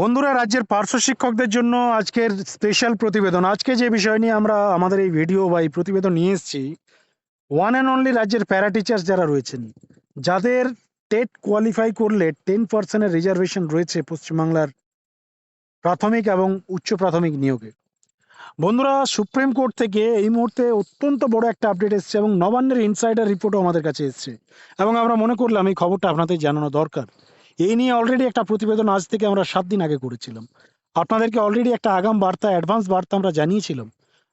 বন্ধুরা, রাজ্যের পার্শ্ব শিক্ষকদের জন্য আজকের স্পেশাল প্রতিবেদন। আজকে যে বিষয় নিয়ে আমরা আমাদের এই ভিডিও বা এই প্রতিবেদন নিয়ে এসেছি ওয়ান অ্যান্ড অনলি রাজ্যের প্যারা টিচার্স যারা রয়েছেন, যাদের টেট কোয়ালিফাই করলে টেন পার্সেন্টের রিজার্ভেশন রয়েছে পশ্চিমবাংলার প্রাথমিক এবং উচ্চ প্রাথমিক নিয়োগে। বন্ধুরা, সুপ্রিম কোর্ট থেকে এই মুহূর্তে অত্যন্ত বড় একটা আপডেট এসছে এবং নবান্নের ইনসাইডার রিপোর্টও আমাদের কাছে এসছে। এবং আমরা মনে করলাম এই খবরটা আপনাদের জানানো দরকার। এই নিয়ে অলরেডি একটা প্রতিবেদন আজ থেকে আমরা সাত দিন আগে করেছিলাম। আপনাদেরকে অলরেডি একটা আগাম বার্তা অ্যাডভান্স বার্তা আমরা জানিয়েছিলাম।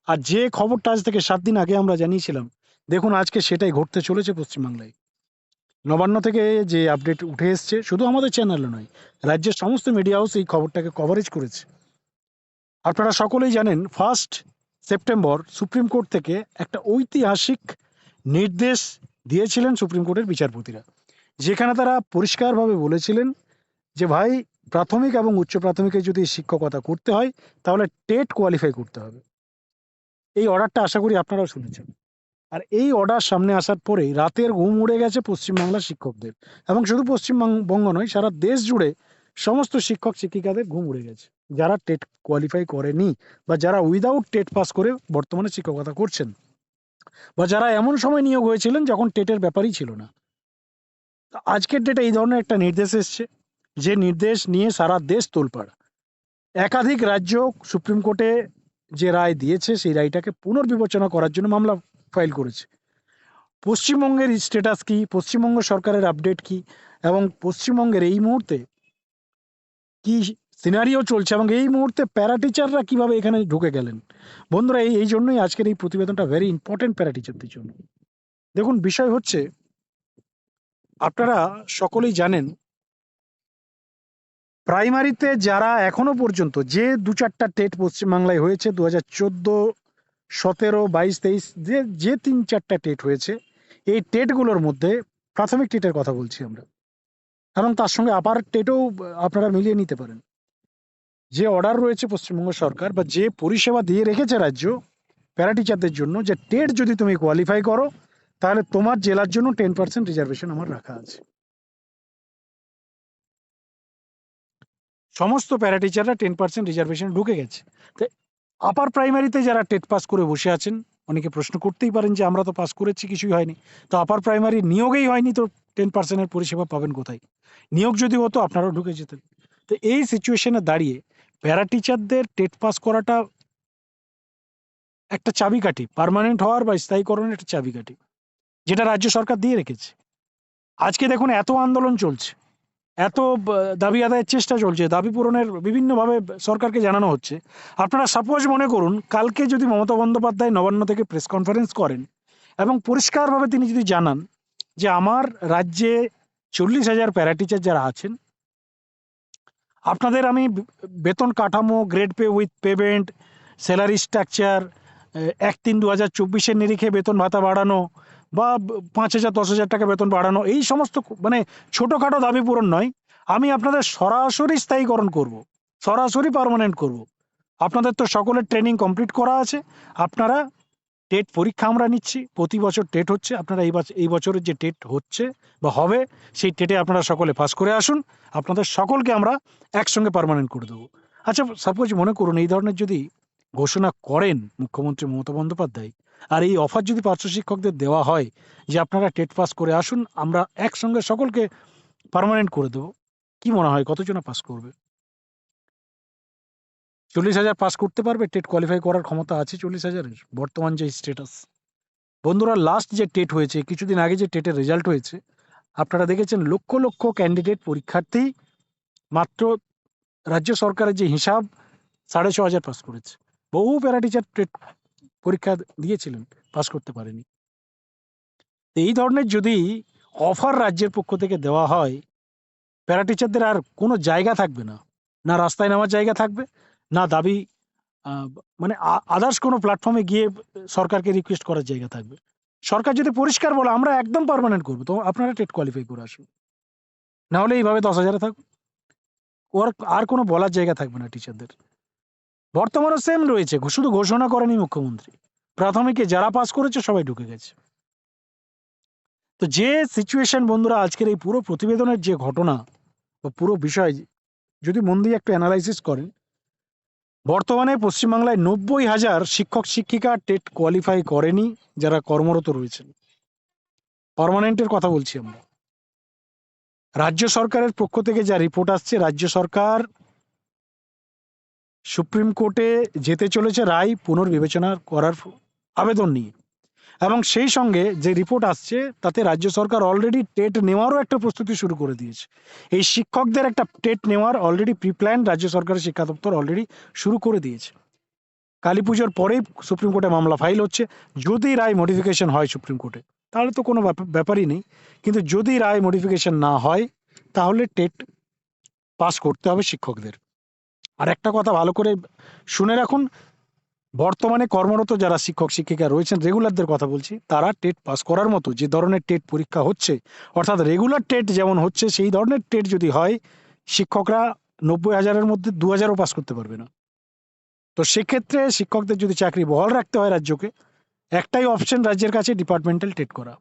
আর যে খবরটা আজ থেকে সাত দিন আগে আমরা জানিয়েছিলাম, দেখুন আজকে সেটাই ঘটতে চলেছে পশ্চিমবাংলায়। নবান্ন থেকে যে আপডেট উঠে এসছে, শুধু আমাদের চ্যানেলে নয়, রাজ্যের সমস্ত মিডিয়া হাউস এই খবরটাকে কভারেজ করেছে। আপনারা সকলেই জানেন ফার্স্ট সেপ্টেম্বর সুপ্রিম কোর্ট থেকে একটা ঐতিহাসিক নির্দেশ দিয়েছিলেন সুপ্রিম কোর্টের বিচারপতিরা। যেখানে তারা পরিষ্কারভাবে বলেছিলেন যে, ভাই, প্রাথমিক এবং উচ্চ প্রাথমিকে যদি শিক্ষকতা করতে হয়, তাহলে টেট কোয়ালিফাই করতে হবে। এই অর্ডারটা আশা করি আপনারাও শুনেছেন। আর এই অর্ডার সামনে আসার পরেই রাতের ঘুম উড়ে গেছে পশ্চিমবাংলার শিক্ষকদের। এবং শুধু পশ্চিমবঙ্গ নয়, সারা দেশ জুড়ে সমস্ত শিক্ষক শিক্ষিকাদের ঘুম উড়ে গেছে। যারা টেট কোয়ালিফাই করেনি বা যারা উইদাউট টেট পাস করে বর্তমানে শিক্ষকতা করছেন বা যারা এমন সময় নিয়োগ হয়েছিলেন যখন টেটের ব্যাপারই ছিল না। আজকের ডেটে এই ধরনের একটা নির্দেশ এসছে, যে নির্দেশ নিয়ে সারা দেশ তোলপাড়। একাধিক রাজ্য সুপ্রিম কোর্টে যে রায় দিয়েছে, সেই রায়টাকে পুনর্বিবেচনা করার জন্য মামলা ফাইল করেছে। পশ্চিমবঙ্গের স্ট্যাটাস কি? পশ্চিমবঙ্গ সরকারের আপডেট কি? এবং পশ্চিমবঙ্গের এই মুহূর্তে কি সিনারিও চলছে? এবং এই মুহূর্তে প্যারা টিচাররা কীভাবে এখানে ঢুকে গেলেন? বন্ধুরা, এই এই জন্যই আজকের এই প্রতিবেদনটা ভেরি ইম্পর্টেন্ট প্যারা টিচারদের জন্য। দেখুন, বিষয় হচ্ছে আপনারা সকলেই জানেন, প্রাইমারিতে যারা এখনও পর্যন্ত যে দু চারটা টেট পশ্চিমবাংলায় হয়েছে দু হাজার চোদ্দ, সতেরো, বাইশ, তেইশ, যে যে তিন চারটা টেট হয়েছে, এই টেটগুলোর মধ্যে প্রাথমিক টেটের কথা বলছি আমরা। এবং তার সঙ্গে আপার টেটও আপনারা মিলিয়ে নিতে পারেন। যে অর্ডার রয়েছে পশ্চিমবঙ্গ সরকার বা যে পরিষেবা দিয়ে রেখেছে রাজ্য প্যারা টিচারদের জন্য যে টেট যদি তুমি কোয়ালিফাই করো তাহলে তোমার জেলার জন্য টেন পার্সেন্ট রিজার্ভেশন আমার রাখা আছে। সমস্ত প্যারা টিচাররা টেন পার্সেন্ট রিজার্ভেশন ঢুকে গেছে। তো আপার প্রাইমারিতে যারা টেট পাস করে বসে আছেন, অনেকে প্রশ্ন করতেই পারেন যে আমরা তো পাস করেছি, কিছুই হয়নি। তো আপার প্রাইমারি নিয়োগেই হয়নি তো টেন পার্সেন্টের পরিষেবা পাবেন কোথায়? নিয়োগ যদি হতো, আপনারাও ঢুকে যেতেন। তো এই সিচুয়েশনে দাঁড়িয়ে প্যারা টিচারদের টেট পাস করাটা একটা চাবিকাঠি পার্মানেন্ট হওয়ার বা স্থায়ীকরণের একটা চাবিকাঠি। যেটা রাজ্য সরকার দিয়ে রেখেছে। আজকে দেখুন এত আন্দোলন চলছে, এত দাবি আদায়ের চেষ্টা চলছে, দাবি পূরণের বিভিন্নভাবে সরকারকে জানানো হচ্ছে। আপনারা সাপোজ মনে করুন, কালকে যদি মমতা বন্দ্যোপাধ্যায় নবান্ন থেকে প্রেস কনফারেন্স করেন এবং পরিষ্কারভাবে তিনি যদি জানান যে আমার রাজ্যে চল্লিশ হাজার প্যারাটিচার যারা আছেন, আপনাদের আমি বেতন কাঠামো grade pay with payment salary structure এক তিন দু হাজার চব্বিশের নিরিখে বেতন ভাতা বাড়ানো বা পাঁচ হাজার, দশ হাজার টাকা বেতন বাড়ানো, এই সমস্ত মানে ছোটোখাটো দাবি পূরণ নয় আমি আপনাদের সরাসরি স্থায়ীকরণ করব। সরাসরি পার্মানেন্ট করব। আপনাদের তো সকলের ট্রেনিং কমপ্লিট করা আছে আপনারা টেট পরীক্ষা আমরা নিচ্ছি, প্রতি বছর টেট হচ্ছে, আপনারা এই বছর এই বছরের যে টেট হচ্ছে বা হবে, সেই টেটে আপনারা সকলে পাস করে আসুন আপনাদের সকলকে আমরা একসঙ্গে পার্মানেন্ট করে দেবো আচ্ছা সাপোজ মনে করুন, এই ধরনের যদি ঘোষণা করেন মুখ্যমন্ত্রী মমতা বন্দ্যোপাধ্যায় আর এই অফার যদি পার্শ্ব শিক্ষকদের দেওয়া হয় যে আপনারা টেট পাস করে আসুন, আমরা একসঙ্গে সকলকে পার্মানেন্ট করে দেবো। কি মনে হয়, কতজনা পাস করবে? চল্লিশ হাজার পাস করতে পারবে টেট কোয়ালিফাই করার ক্ষমতা আছে চল্লিশ হাজারের, বর্তমান যে স্ট্যাটাস বন্ধুরা লাস্ট যে টেট হয়েছে, কিছুদিন আগে যে টেটের রেজাল্ট হয়েছে, আপনারা দেখেছেন লক্ষ লক্ষ ক্যান্ডিডেট পরীক্ষার্থী মাত্র রাজ্য সরকারের যে হিসাব, সাড়ে ছ হাজার পাস করেছে। বহু প্যারা টিচার টেট পরীক্ষা দিয়েছিলেন পাশ করতে পারেনি। এই ধরনের যদি অফার রাজ্যের পক্ষ থেকে দেওয়া হয় প্যারা টিচারদের আর কোনো জায়গা থাকবে না। না রাস্তায় নামার জায়গা থাকবে, না দাবি মানে আদার্স কোনো প্ল্যাটফর্মে গিয়ে সরকারকে রিকোয়েস্ট করার জায়গা থাকবে। সরকার যদি পরিষ্কার বলে, আমরা একদম পারমানেন্ট করব, তো আপনারা টেট কোয়ালিফাই করে আসুন। নাহলে এইভাবে দশ হাজারে থাকুন। ওর আর কোনো বলার জায়গা থাকবে না টিচারদের বর্তমানে সেম রয়েছে শুধু ঘোষণা করেনি মুখ্যমন্ত্রী। প্রাথমিকে যারা পাস করেছে সবাই ঢুকে গেছে। তো যে সিচুয়েশন বন্ধুরা, আজকের এই পুরো প্রতিবেদনের যে ঘটনা বা পুরো বিষয়, যদি মন দিয়ে একটু অ্যানালাইসিস করেন, বর্তমানে পশ্চিমবাংলায় নব্বই হাজার শিক্ষক, শিক্ষিকা টেট কোয়ালিফাই করেনি, যারা কর্মরত রয়েছেন। পার্মানেন্টের কথা বলছি আমরা। রাজ্য সরকারের পক্ষ থেকে যা রিপোর্ট আসছে, রাজ্য সরকার সুপ্রিম কোর্টে যেতে চলেছে রায় পুনর্বিবেচনা করার আবেদন নিয়ে। এবং সেই সঙ্গে যে রিপোর্ট আসছে, তাতে রাজ্য সরকার অলরেডি টেট নেওয়ারও একটা প্রস্তুতি শুরু করে দিয়েছে। এই শিক্ষকদের একটা টেট নেওয়ার অলরেডি প্রিপ্ল্যান রাজ্য সরকারের শিক্ষা দপ্তর অলরেডি শুরু করে দিয়েছে। কালী পুজোর পরেই সুপ্রিম কোর্টে মামলা ফাইল হচ্ছে। যদি রায় মডিফিকেশন হয় সুপ্রিম কোর্টে, তাহলে তো কোনো ব্যাপ- ব্যাপারই নেই। কিন্তু যদি রায় মডিফিকেশন না হয়, তাহলে টেট পাস করতে হবে শিক্ষকদের। আর একটা কথা ভালো করে শুনে রাখুন, বর্তমানে কর্মরত যারা শিক্ষক, শিক্ষিকা রয়েছেন, রেগুলারদের কথা বলছি, তারা টেট পাস করার মতো যে ধরনের টেট পরীক্ষা হচ্ছে, অর্থাৎ রেগুলার টেট যেমন হচ্ছে, সেই ধরনের টেট যদি হয়, শিক্ষকরা নব্বই হাজারের মধ্যে দু হাজারও পাস করতে পারবে না। তো সেক্ষেত্রে শিক্ষকদের যদি চাকরি বহাল রাখতে হয় রাজ্যকে, একটাই অপশন রাজ্যের কাছে ডিপার্টমেন্টাল টেট করা।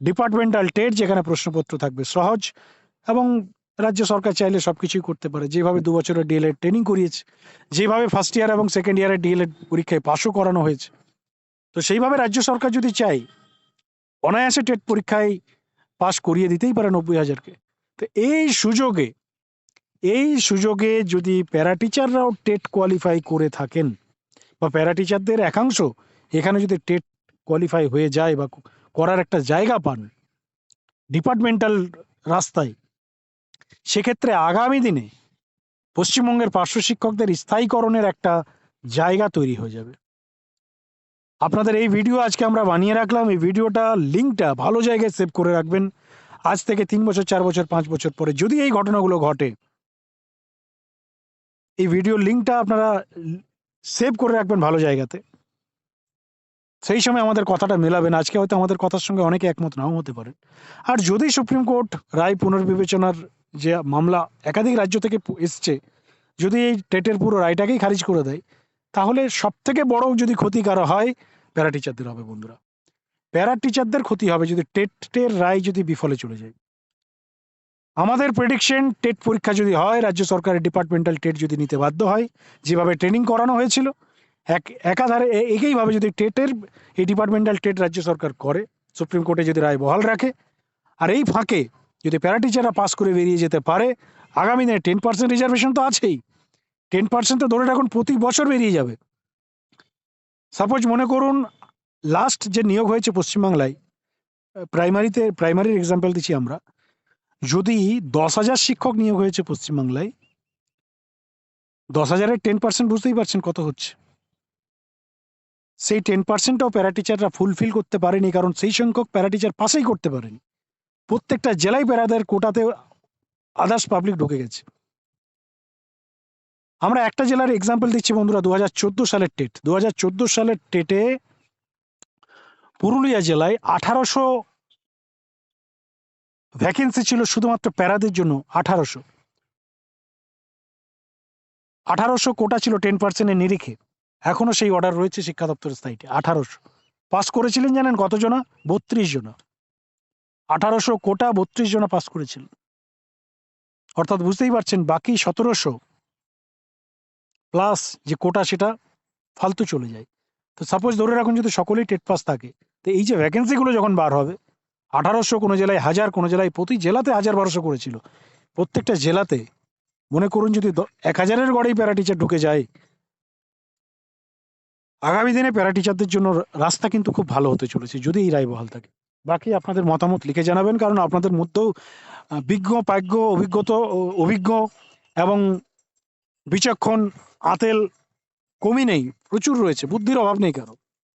ডিপার্টমেন্টাল টেট যেখানে প্রশ্নপত্র থাকবে সহজ এবং রাজ্য সরকার চাইলে সব কিছুই করতে পারে। যেভাবে দু বছরের ডিএলএড ট্রেনিং করিয়েছে, যেভাবে ফার্স্ট ইয়ার এবং সেকেন্ড ইয়ারের ডিএলএড পরীক্ষায় পাশও করানো হয়েছে, তো সেইভাবে রাজ্য সরকার যদি চায়, অনায়াসে টেট পরীক্ষায় পাশ করিয়ে দিতেই পারে নব্বই হাজারকে। তো এই সুযোগে এই সুযোগে যদি প্যারা টিচাররাও টেট কোয়ালিফাই করে থাকেন, বা প্যারা টিচারদের একাংশ এখানে যদি টেট কোয়ালিফাই হয়ে যায় বা করার একটা জায়গা পান ডিপার্টমেন্টাল রাস্তায় সেক্ষেত্রে আগামী দিনে পশ্চিমবঙ্গের পার্শ্ব শিক্ষকদের স্থায়ীকরণের একটা জায়গা তৈরি হয়ে যাবে। আপনাদের এই ভিডিও আজকে আমরা বানিয়ে রাখলাম। এই ভিডিওটা লিঙ্কটা ভালো জায়গায় সেভ করে রাখবেন। আজ থেকে তিন বছর, চার বছর, পাঁচ বছর পরে যদি এই ঘটনাগুলো ঘটে, এই ভিডিও লিঙ্কটা আপনারা সেভ করে রাখবেন ভালো জায়গাতে। সেই সময় আমাদের কথাটা মেলাবেন। আজকে হয়তো আমাদের কথার সঙ্গে অনেকে একমত নাও হতে পারে আর যদি সুপ্রিম কোর্ট রায় পুনর্বিবেচনার যে মামলা একাধিক রাজ্য থেকে এসছে, যদি এই টেটের পুরো রায়টাকেই খারিজ করে দেয়, তাহলে সব থেকে বড় যদি ক্ষতিকার হয়, প্যারা টিচারদের হবে বন্ধুরা। প্যারা টিচারদের ক্ষতি হবে যদি টেটের রায় যদি বিফলে চলে যায়। আমাদের প্রেডিকশন টেট পরীক্ষা যদি হয়, রাজ্য সরকারের ডিপার্টমেন্টাল টেট যদি নিতে বাধ্য হয়, যেভাবে ট্রেনিং করানো হয়েছিল, এক, একাধারে একইভাবে যদি টেটের, এই ডিপার্টমেন্টাল টেট রাজ্য সরকার করে, সুপ্রিম কোর্টে যদি রায় বহাল রাখে, আর এই ফাঁকে যদি প্যারা টিচাররা পাস করে বেরিয়ে যেতে পারে, আগামী দিনে টেন পার্সেন্ট রিজার্ভেশন তো আছেই। টেন পার্সেন্ট তো ধরে রাখুন প্রতি বছর বেরিয়ে যাবে। সাপোজ মনে করুন লাস্ট যে নিয়োগ হয়েছে পশ্চিমবাংলায় প্রাইমারিতে প্রাইমারির এক্সাম্পল দিচ্ছি আমরা। যদি দশ হাজার শিক্ষক নিয়োগ হয়েছে পশ্চিমবাংলায়, দশ হাজারের টেন পার্সেন্ট বুঝতেই পারছেন কত হচ্ছে। সেই টেন পার্সেন্টও প্যারা টিচাররা ফুলফিল করতে পারেনি, কারণ সেই সংখ্যক প্যারা টিচার পাসেই করতে পারেনি। প্রত্যেকটা জেলায় প্যারাদের কোটাতে আদার্স পাবলিক ঢুকে গেছে। আমরা একটা জেলার এক্সাম্পল দিচ্ছি বন্ধুরা দু হাজার চোদ্দ সালের টেট। দু হাজার চোদ্দ সালের টেটে পুরুলিয়া জেলায় আঠারোশো ভ্যাকেন্সি ছিল শুধুমাত্র প্যারাদের জন্য, আঠারোশো। আঠারোশো কোটা ছিল টেন পার্সেন্টের নিরিখে। এখনও সেই অর্ডার রয়েছে শিক্ষা দপ্তরের সাইটে আঠারোশো। পাস করেছিলেন জানেন কতজনা? বত্রিশ জনা। আঠারোশো কোটা বত্রিশ জনা পাস করেছিল। অর্থাৎ বুঝতেই পারছেন, বাকি সতেরোশো প্লাস যে কোটা সেটা ফালতু চলে যায়। তো সাপোজ ধরে রাখুন যদি সকলেই টেট পাস থাকে, তো এই যে ভ্যাকেন্সিগুলো যখন বার হবে, আঠারোশো কোনো জেলায় হাজার, কোনো জেলায় প্রতি জেলাতে হাজার বারোশো করেছিল। প্রত্যেকটা জেলাতে মনে করুন যদি এক হাজারের গড়েই প্যারা টিচার ঢুকে যায়, আগামী দিনে প্যারা টিচারদের জন্য রাস্তা কিন্তু খুব ভালো হতে চলেছে, যদি এই রায় বহাল থাকে। বাকি আপনাদের মতামত লিখে জানাবেন, কারণ আপনাদের মধ্যেও বিজ্ঞ প্রাজ্ঞ অভিজ্ঞত অভিজ্ঞ এবং বিচক্ষণ আতেল কমই নেই, প্রচুর রয়েছে, বুদ্ধির অভাব নেই কারও।